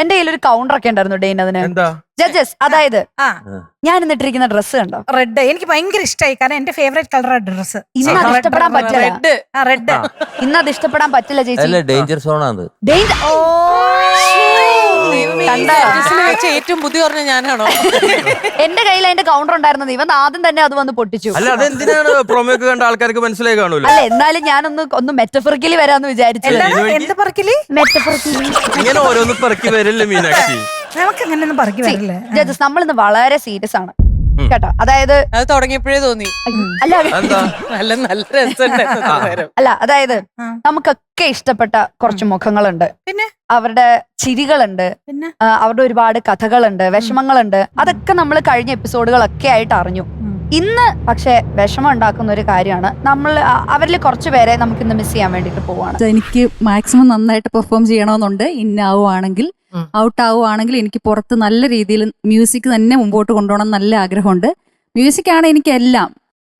എന്റെ കയ്യിൽ ഒരു കൗണ്ടർ ഒക്കെ ഉണ്ടായിരുന്നു ഡെയിൻ അതിന്. എന്താ? ജഡ്ജസ് അതായത് ആ. ഞാൻ ഇന്നിട്ടിരിക്കുന്ന ഡ്രസ്സ് കണ്ടോ? റെഡ് എനിക്ക് ഭയങ്കര ഇഷ്ടമായി കാരണം എന്റെ ഫേവറേറ്റ് കളർ ഡ്രസ് ഇന്ന് അത് ഇഷ്ടപ്പെടാൻ പറ്റില്ല. റെഡ് ആ റെഡ് ഇന്ന് അത് ഇഷ്ടപ്പെടാൻ പറ്റില്ല ചേച്ചി. അല്ല ഡേഞ്ചർ സോണാണ് ഡേഞ്ചർ ഓ? വെച്ച് ഏറ്റവും ബുദ്ധി പറഞ്ഞ ഞാനാണോ? എന്റെ കയ്യിൽ അതിന്റെ കൗണ്ടർ ഉണ്ടായിരുന്നത് ഇവൻ ആദ്യം തന്നെ അത് വന്ന് പൊട്ടിച്ചു. അല്ല അതെന്തിനാണ് പ്രൊമോക്ക് കണ്ട ആൾക്കാർക്ക് മനസ്സിലായി കാണൂല? അല്ല എന്നാലും ഞാനൊന്ന് ഒന്ന് മെറ്റഫറിക്കലി വരാന്ന് വിചാരിച്ചു. മെറ്റഫറിക്കലി ഇങ്ങനെ ഓരോന്ന് പറക്കി വരില്ലേ മീനാക്ഷി? നമുക്ക് പറക്കി വരില്ലേ? ജഡ്ജസ് നമ്മളിന്ന് വളരെ സീരിയസ് ആണ്. കേട്ടോ. അതായത് അത് തുടങ്ങിയപ്പോഴേ തോന്നി. അല്ല. നല്ല നല്ല രസമുണ്ടായിരുന്നു അല്ല അതായത് നമുക്കൊക്കെ ഇഷ്ടപ്പെട്ട കുറച്ച് മുഖങ്ങളുണ്ട്. പിന്നെ? അവരുടെ ചിരികളുണ്ട്. പിന്നെ? അവരുടെ ഒരുപാട് കഥകളുണ്ട് വിഷമങ്ങളുണ്ട്. അതൊക്കെ നമ്മൾ കഴിഞ്ഞ എപ്പിസോഡുകളൊക്കെ ആയിട്ട് അറിഞ്ഞു. ഇന്ന് പക്ഷെ വിഷമം ഉണ്ടാക്കുന്ന ഒരു കാര്യമാണ്. നമ്മൾ അവരിൽ കുറച്ച് പേരെ നമുക്ക് ഇന്ന് മിസ് ചെയ്യാൻ വേണ്ടിട്ട് പോവാണ്. എനിക്ക് മാക്സിമം നന്നായിട്ട് പെർഫോം ചെയ്യണമെന്നുണ്ട്. ഇന്നാവുകയാണെങ്കിൽ. ഔട്ട് ആവുകയാണെങ്കിൽ എനിക്ക് പുറത്ത് നല്ല രീതിയിൽ മ്യൂസിക് തന്നെ മുമ്പോട്ട് കൊണ്ടുപോകണം നല്ല ആഗ്രഹമുണ്ട്. മ്യൂസിക് ആണ് എനിക്ക് എല്ലാം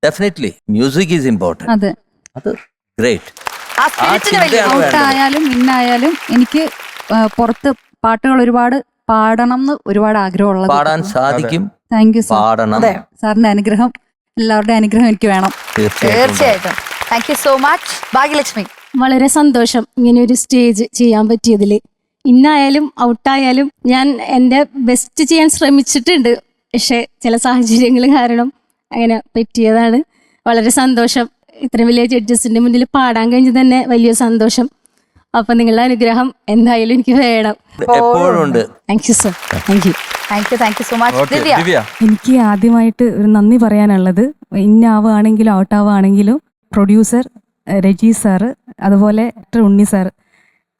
ഡെഫിനറ്റ്ലി മ്യൂസിക് ഈസ് ഇമ്പോർട്ടന്റ് അതെ അത് ഗ്രേറ്റ്. ഔട്ട് ആയാലും ഇന്നായാലും എനിക്ക് പുറത്ത് പാട്ടുകൾ ഒരുപാട് പാടണം എന്ന് ഒരുപാട് ആഗ്രഹമുള്ളത്. പാടാൻ സാധിക്കും. താങ്ക് യു സാർ പാടണം. അതെ. സാറിന്റെ അനുഗ്രഹം എല്ലാവരുടെയും അനുഗ്രഹം എനിക്ക് വേണം. തീർച്ചയായിട്ടും. തീർച്ചയായിട്ടും. Thank you so much Bhagyalakshmi. വളരെ സന്തോഷം ഇങ്ങനെ ഒരു സ്റ്റേജ് ചെയ്യാൻ പറ്റിയതിൽ ഇന്നായാലും ഔട്ടായാലും ഞാൻ എന്റെ ബെസ്റ്റ് ചെയ്യാൻ ശ്രമിച്ചിട്ടുണ്ട്. പക്ഷെ ചില സാഹചര്യങ്ങൾ കാരണം അങ്ങനെ പറ്റിയതാണ്. വളരെ സന്തോഷം. ഇത്രയും വലിയ ജഡ്ജസിന്റെ മുന്നിൽ പാടാൻ കഴിഞ്ഞ് തന്നെ വലിയ സന്തോഷം. അപ്പൊ നിങ്ങളുടെ അനുഗ്രഹം എന്തായാലും എനിക്ക് വേണം. എപ്പോഴും ഉണ്ട് thank you sir thank you thank you thank you so much Divya എനിക്ക് ആദ്യമായിട്ട് ഒരു നന്ദി പറയാനുള്ളത്. ഇന്നാവുകയാണെങ്കിലും ഔട്ടാവുകയാണെങ്കിലും പ്രൊഡ്യൂസർ രജി സാറ് അതുപോലെ ഉണ്ണി സാറ്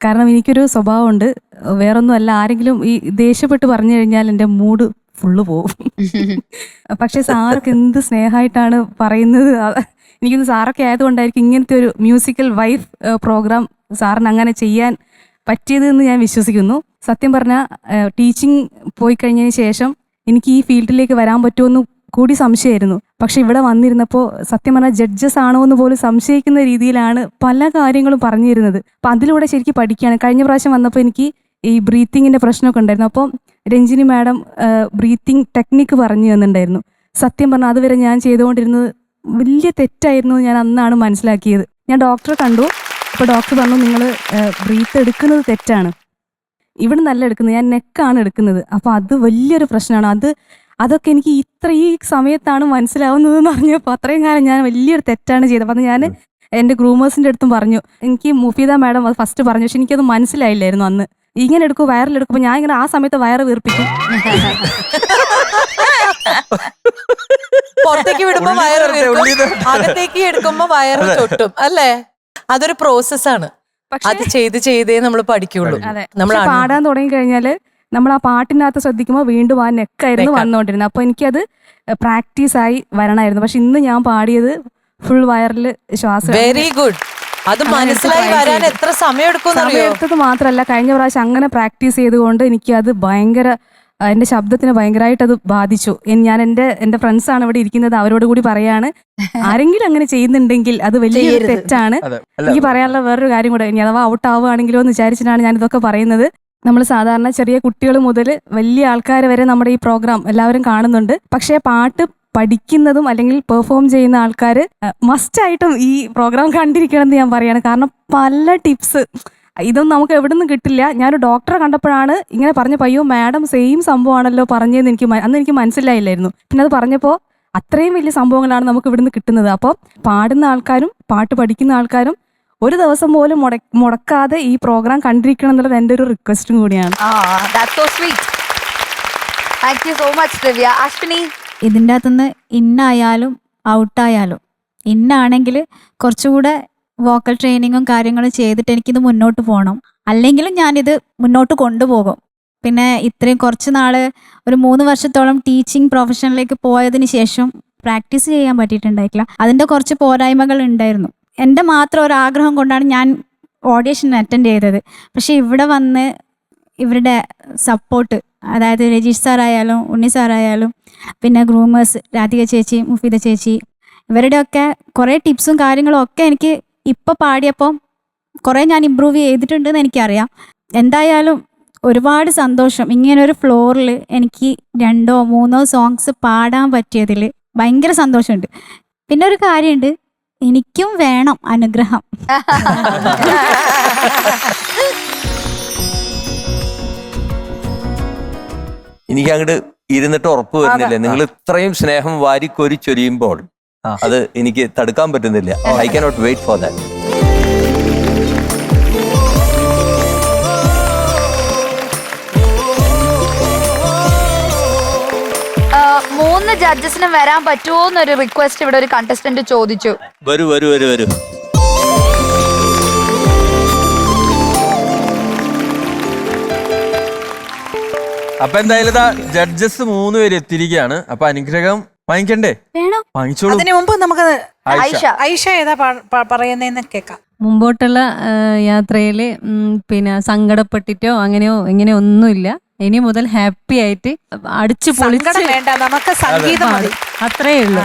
കാരണം എനിക്കൊരു സ്വഭാവമുണ്ട്. വേറൊന്നുമല്ല ആരെങ്കിലും ഈ ദേഷ്യപ്പെട്ട് പറഞ്ഞു കഴിഞ്ഞാൽ എന്റെ മൂഡ് ഫുള്ള് പോവും. പക്ഷെ സാറൊക്കെ എന്ത് സ്നേഹമായിട്ടാണ് പറയുന്നത്. എനിക്കൊന്ന് സാറൊക്കെ ആയതുകൊണ്ടായിരിക്കും ഇങ്ങനത്തെ ഒരു മ്യൂസിക്കൽ വൈഫ് പ്രോഗ്രാം സാറിന് അങ്ങനെ ചെയ്യാൻ പറ്റിയത് എന്ന് ഞാൻ വിശ്വസിക്കുന്നു. സത്യം പറഞ്ഞാൽ ടീച്ചിങ് പോയി കഴിഞ്ഞതിന് ശേഷം എനിക്ക് ഈ ഫീൽഡിലേക്ക് വരാൻ പറ്റുമെന്ന് കൂടി സംശയമായിരുന്നു. പക്ഷെ ഇവിടെ വന്നിരുന്നപ്പോൾ സത്യം പറഞ്ഞാൽ ജഡ്ജസ് ആണോ എന്ന് പോലും സംശയിക്കുന്ന രീതിയിലാണ് പല കാര്യങ്ങളും പറഞ്ഞു തരുന്നത് അപ്പം അതിലൂടെ ശരിക്കും പഠിക്കുകയാണ്. കഴിഞ്ഞ പ്രാവശ്യം വന്നപ്പോൾ എനിക്ക് ഈ ബ്രീത്തിങ്ങിന്റെ പ്രശ്നമൊക്കെ ഉണ്ടായിരുന്നു. അപ്പോൾ രഞ്ജിനി മാഡം ബ്രീത്തിങ് ടെക്നിക്ക് പറഞ്ഞു തന്നിട്ടുണ്ടായിരുന്നു. സത്യം പറഞ്ഞാൽ അതുവരെ ഞാൻ ചെയ്തുകൊണ്ടിരുന്നത് വലിയ തെറ്റായിരുന്നു ഞാൻ അന്നാണ് മനസ്സിലാക്കിയത്. ഞാൻ ഡോക്ടറെ കണ്ടു. അപ്പോൾ ഡോക്ടർ പറഞ്ഞു നിങ്ങൾ ബ്രീത്ത് എടുക്കുന്നത് തെറ്റാണ്. ഇവിടെ നല്ല എടുക്കുന്നത്. ഞാൻ നെക്കാണ് എടുക്കുന്നത്. അപ്പോൾ അത് വലിയൊരു പ്രശ്നമാണ്. അത് അതൊക്കെ എനിക്ക് ഇത്ര ഈ സമയത്താണ് മനസ്സിലാവുന്നത് എന്ന് പറഞ്ഞപ്പോൾ അത്രയും കാലം ഞാൻ വലിയൊരു തെറ്റാണ് ചെയ്തത്. അപ്പം ഞാൻ എന്റെ ഗ്രൂമേഴ്സിന്റെ അടുത്തും പറഞ്ഞു. എനിക്ക് മുഫീദ മാഡം അത് ഫസ്റ്റ് പറഞ്ഞു. പക്ഷെ എനിക്കത് മനസ്സിലായില്ലായിരുന്നു അന്ന്. ഇങ്ങനെ എടുക്കും വയറിലെടുക്കുമ്പോൾ ഞാൻ ഇങ്ങനെ ആ സമയത്ത് വയറ് വീർപ്പിക്കും പുറത്തേക്ക് വിടുമ്പോ വയർ വയറ് വീർക്കും. അകത്തേക്ക് എടുക്കുമ്പോ വയറ് ചൊട്ടും. അല്ലേ? അതൊരു പ്രോസസ്സാണ് അത് ചെയ്ത് ചെയ്തേ നമ്മൾ പഠിക്കുള്ളൂ. നമ്മൾ പാടാൻ തുടങ്ങി കഴിഞ്ഞാൽ നമ്മൾ ആ പാട്ടിനകത്ത് ശ്രദ്ധിക്കുമ്പോൾ വീണ്ടും ആ നെക്കായിരുന്നു നെക്കാ. വന്നുകൊണ്ടിരുന്നത്. അപ്പോൾ എനിക്കത് പ്രാക്ടീസ് ആയി വരണമായിരുന്നു പക്ഷെ ഇന്ന് ഞാൻ പാടിയത് ഫുൾ വയറിൽ ശ്വാസം വെരി ഗുഡ് അത് മനസ്സിലായി വരാൻ എത്ര സമയം എടുക്കും മാത്രമല്ല കഴിഞ്ഞ പ്രാവശ്യം അങ്ങനെ പ്രാക്ടീസ് ചെയ്തുകൊണ്ട് എനിക്ക് അത് ഭയങ്കര എന്റെ ശബ്ദത്തിന് ഭയങ്കരമായിട്ട് അത് ബാധിച്ചു. ഞാൻ എന്റെ എന്റെ ഫ്രണ്ട്സ് ആണ് ഇവിടെ ഇരിക്കുന്നത്. അവരോട് കൂടി പറയാണ് ആരെങ്കിലും അങ്ങനെ ചെയ്യുന്നുണ്ടെങ്കിൽ അത് വലിയൊരു തെറ്റാണ്. എനിക്ക് പറയാനുള്ള വേറൊരു കാര്യം കൂടെ ഇനി അഥവാ ഔട്ട് ആവുകയാണെങ്കിലോ എന്ന് വിചാരിച്ചിട്ടാണ് ഞാൻ ഇതൊക്കെ പറയുന്നത്. നമ്മൾ സാധാരണ ചെറിയ കുട്ടികൾ മുതൽ വലിയ ആൾക്കാർ വരെ നമ്മുടെ ഈ പ്രോഗ്രാം എല്ലാവരും കാണുന്നുണ്ട്. പക്ഷേ പാട്ട് പഠിക്കുന്നതും അല്ലെങ്കിൽ പെർഫോം ചെയ്യുന്ന ആൾക്കാർ മസ്റ്റായിട്ടും ഈ പ്രോഗ്രാം കണ്ടിരിക്കണം എന്ന് ഞാൻ പറയാണ്. കാരണം പല ടിപ്സ് ഇതൊന്നും നമുക്ക് എവിടെ നിന്നും കിട്ടില്ല. ഞാനൊരു ഡോക്ടറെ കണ്ടപ്പോഴാണ് ഇങ്ങനെ പറഞ്ഞ പയ്യോ മാഡം സെയിം സംഭവമാണല്ലോ പറഞ്ഞതെന്ന് എനിക്ക് അന്ന് എനിക്ക് മനസ്സിലായില്ലായിരുന്നു. പിന്നെ അത് പറഞ്ഞപ്പോൾ അത്രയും വലിയ സംഭവങ്ങളാണ് നമുക്ക് ഇവിടുന്ന് കിട്ടുന്നത്. അപ്പോൾ പാടുന്ന ആൾക്കാരും പാട്ട് പഠിക്കുന്ന ആൾക്കാരും ഒരു ദിവസം പോലും മുടക്കാതെ ഈ പ്രോഗ്രാം കണ്ടിരിക്കണം എന്നുള്ളത് എന്റെ ഒരു റിക്വസ്റ്റും കൂടിയാണ്. Thank you so much Divya Ashwini ഇതിന്റെ അകത്തുനിന്ന് ഇന്നായാലും ഔട്ടായാലും ഇന്നാണെങ്കിൽ കുറച്ചുകൂടെ വോക്കൽ ട്രെയിനിങ്ങും കാര്യങ്ങളും ചെയ്തിട്ട് എനിക്കിത് മുന്നോട്ട് പോകണം അല്ലെങ്കിലും ഞാനിത് മുന്നോട്ട് കൊണ്ടുപോകും. പിന്നെ ഇത്രയും കുറച്ച് നാൾ ഒരു മൂന്ന് വർഷത്തോളം ടീച്ചിങ് പ്രൊഫഷനിലേക്ക് പോയതിന് ശേഷം പ്രാക്ടീസ് ചെയ്യാൻ പറ്റിയിട്ടുണ്ടായിട്ടില്ല. അതിന്റെ കുറച്ച് പോരായ്മകൾ ഉണ്ടായിരുന്നു. എന്റെ മാത്രം ഒരു ആഗ്രഹം കൊണ്ടാണ് ഞാൻ ഓഡിയേഷൻ അറ്റൻഡ് ചെയ്തത്. പക്ഷേ ഇവിടെ വന്ന് ഇവരുടെ സപ്പോർട്ട് അതായത് രജീഷ് സാറായാലും ഉണ്ണി സാറായാലും പിന്നെ ഗ്രൂമേഴ്സ് രാധിക ചേച്ചി മുഫീദ ചേച്ചി ഇവരുടെയൊക്കെ കുറേ ടിപ്സും കാര്യങ്ങളും ഒക്കെ എനിക്ക് ഇപ്പോൾ പാടിയപ്പോൾ കുറേ ഞാൻ ഇമ്പ്രൂവ് ചെയ്തിട്ടുണ്ടെന്ന് എനിക്കറിയാം. എന്തായാലും ഒരുപാട് സന്തോഷം. ഇങ്ങനെ ഒരു ഫ്ലോറിൽ എനിക്ക് രണ്ടോ മൂന്നോ സോങ്സ് പാടാൻ പറ്റിയതിൽ ഭയങ്കര സന്തോഷമുണ്ട്. പിന്നെ ഒരു കാര്യമുണ്ട്. എനിക്കും വേണം അനുഗ്രഹം. എനിക്ക് അങ്ങോട്ട് ഇരുന്നിട്ട് ഉറപ്പ് വരുന്നില്ല? നിങ്ങൾ ഇത്രയും സ്നേഹം വാരിക്കൊരി ചൊരിയുമ്പോൾ അത് എനിക്ക് തടുക്കാൻ പറ്റുന്നില്ല. I cannot wait for that ജഡ്ജസിനും വരാൻ പറ്റുമോ എന്നൊരു റിക്വസ്റ്റ് ഇവിടെ ഒരു കണ്ടസ്റ്റന്റ് ചോദിച്ചു. വരൂ വരൂ വരൂ വരൂ. അപ്പൊ എന്തായാലും ഇതാ ജഡ്ജസ് മൂന്ന് പേര് എത്തിയിരിക്കുകയാണ്. അപ്പൊ അനുഗ്രഹം വാങ്ങിക്കണ്ടേ? വേണോ? വാങ്ങിച്ചോളൂ. അതിനു മുമ്പ് നമുക്ക് ആയിഷ ഐഷ. ഐഷ ഏതാ പാ- പാ- പറയുന്നതെന്ന് കേൾക്കാം മുമ്പോട്ടുള്ള യാത്രയിൽ പിന്നെ സങ്കടപ്പെട്ടിട്ടോ അങ്ങനെയോ ഇങ്ങനെ ഒന്നുമില്ല ഇനി മുതൽ ഹാപ്പി ആയിട്ട് അടിച്ചു പൊളിച്ച് വേണ്ട നമുക്ക് സംഗീതം മതി. അത്രേ ഉള്ളൂ.